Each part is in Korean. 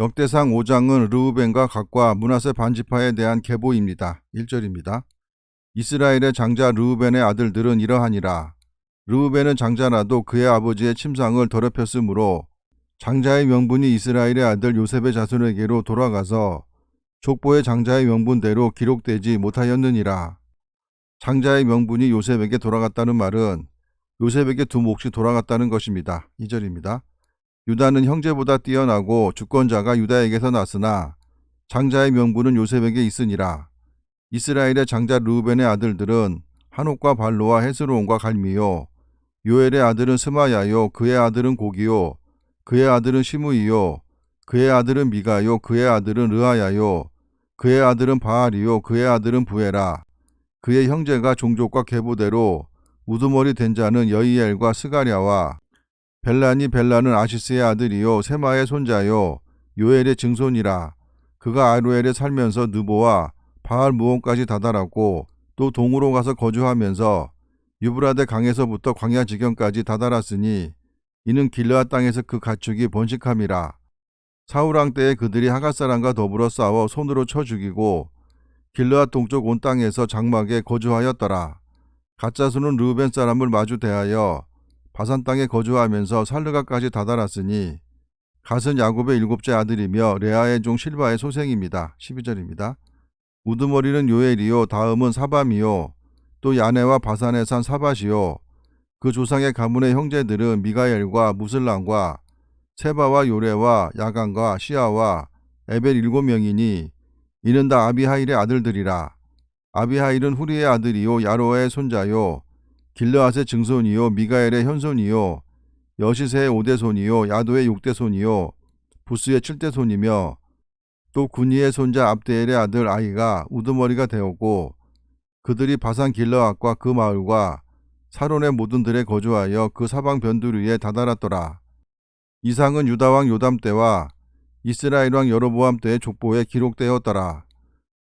역대상 5장은 르우벤과 각과 문하세 반지파에 대한 계보입니다. 1절입니다. 이스라엘의 장자 르우벤의 아들들은 이러하니라. 르우벤은 장자라도 그의 아버지의 침상을 더럽혔으므로 장자의 명분이 이스라엘의 아들 요셉의 자손에게로 돌아가서 족보의 장자의 명분대로 기록되지 못하였느니라. 장자의 명분이 요셉에게 돌아갔다는 말은 요셉에게 두 몫이 돌아갔다는 것입니다. 2절입니다. 유다는 형제보다 뛰어나고 주권자가 유다에게서 났으나 장자의 명분은 요셉에게 있으니라. 이스라엘의 장자 르우벤의 아들들은 한옥과 발로와 헤스로온과 갈미요. 요엘의 아들은 스마야요. 그의 아들은 고기요. 그의 아들은 시므이요. 그의 아들은 미가요. 그의 아들은 르하야요. 그의 아들은 바알이요. 그의 아들은 부에라. 그의 형제가 종족과 계보대로 우두머리 된 자는 여이엘과 스가랴와 벨란이 벨란은 아시스의 아들이요 세마의 손자요 요엘의 증손이라. 그가 아루엘에 살면서 느보와 바알 무온까지 다다랐고 또 동으로 가서 거주하면서 유브라데 강에서부터 광야 지경까지 다다랐으니 이는 길르앗 땅에서 그 가축이 번식함이라. 사우랑 때에 그들이 하갈 사람과 더불어 싸워 손으로 쳐 죽이고 길르앗 동쪽 온 땅에서 장막에 거주하였더라. 가짜수는 르우벤 사람을 마주 대하여 바산 땅에 거주하면서 살르가까지 다다랐으니 갓은 야곱의 일곱째 아들이며 레아의 종 실바의 소생입니다. 12절입니다. 우두머리는 요엘이요 다음은 사밤이요 또 야네와 바산에 산 사밭이요 그 조상의 가문의 형제들은 미가엘과 무슬람과 세바와 요레와 야간과 시아와 에벨 일곱 명이니 이는 다 아비하일의 아들들이라 아비하일은 후리의 아들이요 야로의 손자요 길르앗의 증손이요 미가엘의 현손이요 여시세의 오대손이요 야도의 육대손이요 부스의 칠대손이며 또 군이의 손자 압데엘의 아들 아이가 우두머리가 되었고 그들이 바산 길르앗과 그 마을과 사론의 모든 들에 거주하여 그 사방 변두리에 다다랐더라. 이상은 유다왕 요담 때와 이스라엘 왕 여로보암 때의 족보에 기록되었더라.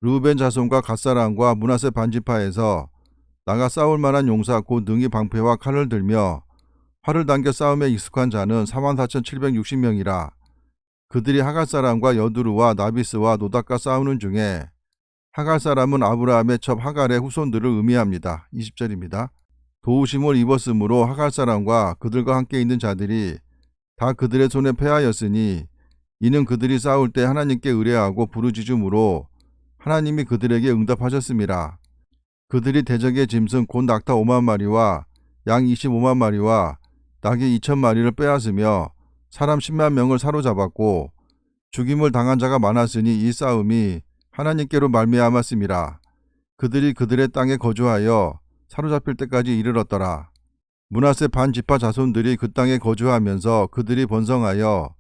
르우벤 자손과 갓사람과 문하세 반지파에서 나가 싸울 만한 용사 곧 능히 방패와 칼을 들며 활을 당겨 싸움에 익숙한 자는 44,760명이라. 그들이 하갈 사람과 여두루와 나비스와 노닥과 싸우는 중에 하갈 사람은 아브라함의 첩 하갈의 후손들을 의미합니다. 20절입니다. 도우심을 입었으므로 하갈 사람과 그들과 함께 있는 자들이 다 그들의 손에 패하였으니 이는 그들이 싸울 때 하나님께 의뢰하고 부르짖음으로 하나님이 그들에게 응답하셨습니다. 그들이 대적의 짐승 곧 낙타 5만 마리와 양 25만 마리와 낙이 2천 마리를 빼앗으며 사람 10만 명을 사로잡았고 죽임을 당한 자가 많았으니 이 싸움이 하나님께로 말미암았습니다. 그들이 그들의 땅에 거주하여 사로잡힐 때까지 이르렀더라. 문하세 반 지파 자손들이 그 땅에 거주하면서 그들이 번성하여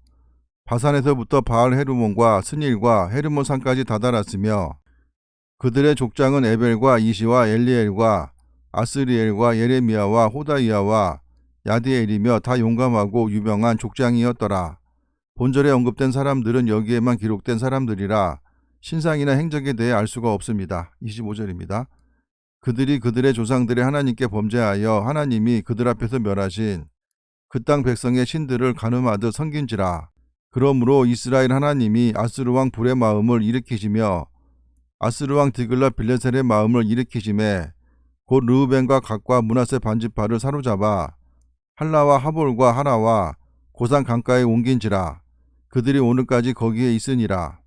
바산에서부터 바알 헤르몬과 스닐과 헤르몬 산까지 다다랐으며 그들의 족장은 에벨과 이시와 엘리엘과 아스리엘과 예레미야와 호다이야와 야디엘이며 다 용감하고 유명한 족장이었더라. 본절에 언급된 사람들은 여기에만 기록된 사람들이라 신상이나 행적에 대해 알 수가 없습니다. 25절입니다. 그들이 그들의 조상들의 하나님께 범죄하여 하나님이 그들 앞에서 멸하신 그 땅 백성의 신들을 가늠하듯 섬긴지라. 그러므로 이스라엘 하나님이 아스르 왕 불의 마음을 일으키시며 아스르 왕 디글라 빌레셀의 마음을 일으키심에 곧 르우벤과 각과 문하세 반지파를 사로잡아 할라와 하볼과 하라와 고산 강가에 옮긴지라 그들이 오늘까지 거기에 있으니라